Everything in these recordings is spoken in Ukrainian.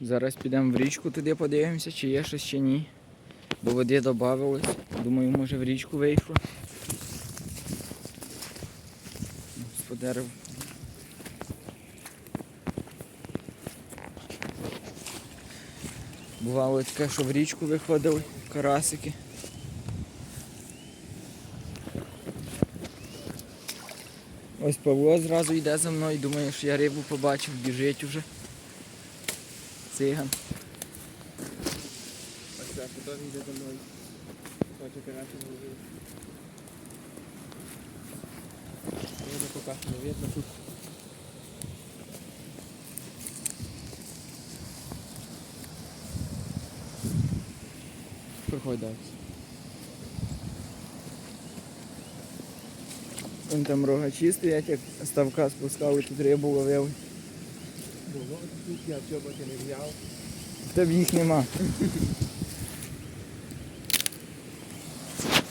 Зараз підемо в річку туди подивимося, чи є щось чи ні. Бо води додавалось. Думаю, може в річку вийшло. По дереву. Бувало таке, що в річку виходили карасики. Ось Павло зразу йде за мною, думає, що я рибу побачив, біжить уже. Циган. Ось так, потім йде за мною. Хоче карати не ловив. Видно поки що не видно тут. Проходь далі. Вон там рогачі стоять, як ставка спускали, тут рибу ловили. Було тут я чоботи не взяв. В тебе їх нема.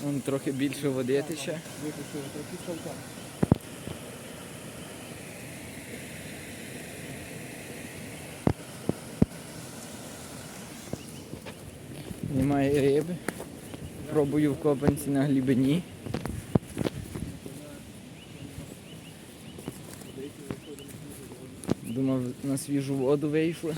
Вон трохи більше води тече. Випустив трохи шовка. Немає риби. Пробую в копанці на глибині. Думав, на свіжу воду вийшли.